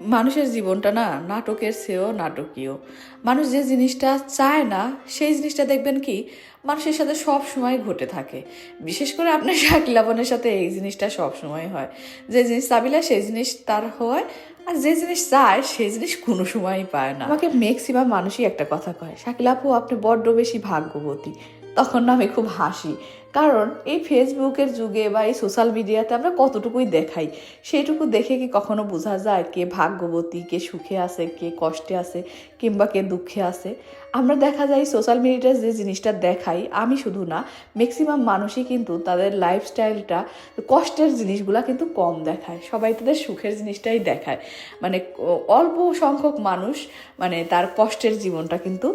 মানুষের জীবনটা না নাটকের চেয়েও নাটকীয়। মানুষ যে জিনিসটা চায় না, সেই জিনিসটা দেখবেন কি, মানুষের সাথে সব সময় ঘটে থাকে। বিশেষ করে আপনার শাকিলা বোনের সাথে এই জিনিসটা সব সময় হয়। যে জিনিস চাবিলা সেই জিনিস তার হয়, আর যে জিনিস চায়, সেই জিনিস কোনো সময়ই পায় না। আমাকে ম্যাক্সিমাম মানুষই একটা কথা কয়, শাকিলা আপু, আপনি বড্ড বেশি ভাগ্যবতী। তখন না আমি খুব হাসি। কারণ এই ফেসবুকের যুগে বা এই সোশ্যাল মিডিয়াতে আমরা কতটুকুই দেখাই? সেইটুকু দেখে কি কখনো বোঝা যায় কে ভাগ্যবতী, কে সুখে আছে, কে কষ্টে আছে, কিংবা কে দুঃখে আছে? আমরা দেখা যায় সোশ্যাল মিডিয়াতে যে জিনিসটা দেখাই, আমি শুধু না ম্যাক্সিমাম মানুষই কিন্তু তাদের লাইফস্টাইলটা কষ্টের জিনিসগুলা কিন্তু কম দেখায়। সবাই তাদের সুখের জিনিসটাই দেখায়। মানে অল্প সংখ্যক মানুষ মানে তার কষ্টের জীবনটা কিন্তু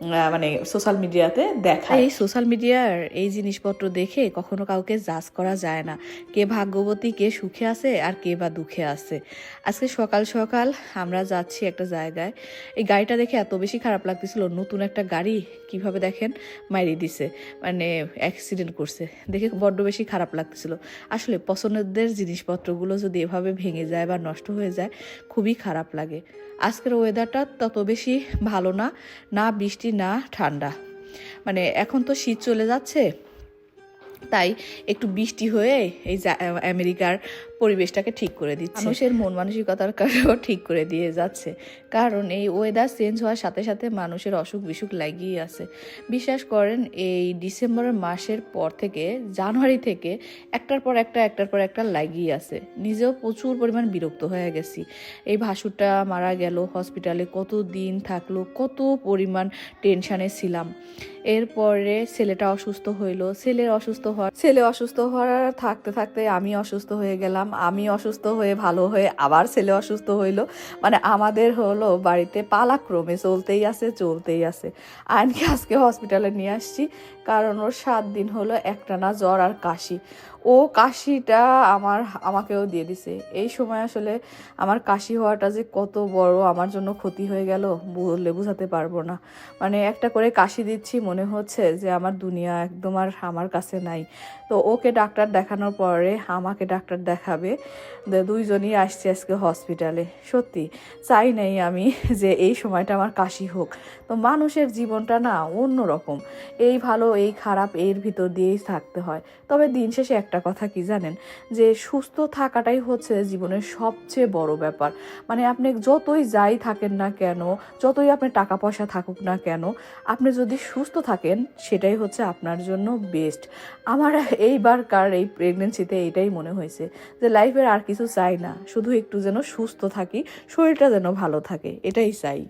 মানে সোশ্যাল মিডিয়াতে দেখায়। এই সোশ্যাল মিডিয়ার এই জিনিসপত্র দেখে কখনো কাউকে জাজ করা যায় না। কে ভাগ্যবতী, কে সুখে আছে আর কে বা দুঃখে আছে। আজকে সকাল সকাল আমরা যাচ্ছি একটা জায়গায়। এই গাড়িটা দেখে এত বেশি খারাপ লাগতেছিল, নতুন একটা গাড়ি কীভাবে দেখেন? মাইরি দিছে মানে অ্যাক্সিডেন্ট করছে। দেখে বড্ড বেশি খারাপ লাগতেছিল। আসলে পছন্দের জিনিসপত্রগুলো যদি এভাবে ভেঙে যায় বা নষ্ট হয়ে যায়, খুবই খারাপ লাগে। আজকের ওয়েদারটা তত বেশি ভালো না। না বৃষ্টি না ঠান্ডা। মানে এখন তো শীত চলে যাচ্ছে তাই একটু বৃষ্টি হয়ে এই আমেরিকার পরিবেশটাকে ঠিক করে দিচ্ছে। মানুষের মন মানসিকতার কারণেও ঠিক করে দিয়ে যাচ্ছে। কারণ এই ওয়েদার চেঞ্জ হওয়ার সাথে সাথে মানুষের অসুখ বিসুখ লাগিয়ে আছে। বিশ্বাস করেন, এই ডিসেম্বরের মাসের পর থেকে, জানুয়ারি থেকে একটার পর একটা, একটার পর একটা লাগিয়ে আছে। নিজেও প্রচুর পরিমাণ বিরক্ত হয়ে গেছি। এই ভাসুরটা মারা গেল হসপিটালে কত দিন থাকল, কত পরিমাণ টেনশানে ছিলাম। এরপরে ছেলেটা অসুস্থ হইল, ছেলের অসুস্থ হওয়ার ছেলে অসুস্থ হওয়ার থাকতে থাকতে আমি অসুস্থ হয়ে গেলাম, আমি অসুস্থ হয়ে ভালো হয়ে আবার ছেলে অসুস্থ হইল। মানে আমাদের হলো বাড়িতে পালাক্রমে চলতেই আছে চলতেই আছে। আইনকে আজকে হসপিটালে নিয়ে আসছি, কারণ ওর সাত দিন হলো একটানা জ্বর আর কাশি। ও কাশিটা আমার আমাকেও দিয়ে দিছে। এই সময় আসলে আমার কাশি হওয়াটা যে কত বড় আমার জন্য ক্ষতি হয়ে গেল, বললে বোঝাতে পারব না। মানে একটা করে কাশি দিচ্ছি মনে হচ্ছে যে আমার দুনিয়া একদম আর আমার কাছে নাই। তো ওকে ডাক্তার দেখানোর পরে আমাকে ডাক্তার দেখাবে দুইজনই আসছে আজকে হসপিটালে। সত্যি, চাই নাই আমি যে এই সময়টা আমার কাশি হোক। তো মানুষের জীবনটা না অন্যরকম। এই ভালো, এই খারাপ, এর ভিতর দিয়েই থাকতে হয়। তবে দিন শেষে একটা কথা কি জানেন? যে সুস্থ থাকাটাই হচ্ছে জীবনের সবচেয়ে বড় ব্যাপার। মানে আপনি যতই যাই থাকেন না কেন, যতই আপনার টাকা পয়সা থাকুক না কেন, আপনি যদি সুস্থ থাকেন, সেটাই হচ্ছে আপনার জন্য বেস্ট আমার এইবার কার এই প্রেগনেন্সিতে এটাই মনে হয়েছে যে লাইফের আর কিছু চাই না। শুধু একটু যেন সুস্থ থাকি, শরীরটা যেন ভালো থাকে, এটাই চাই।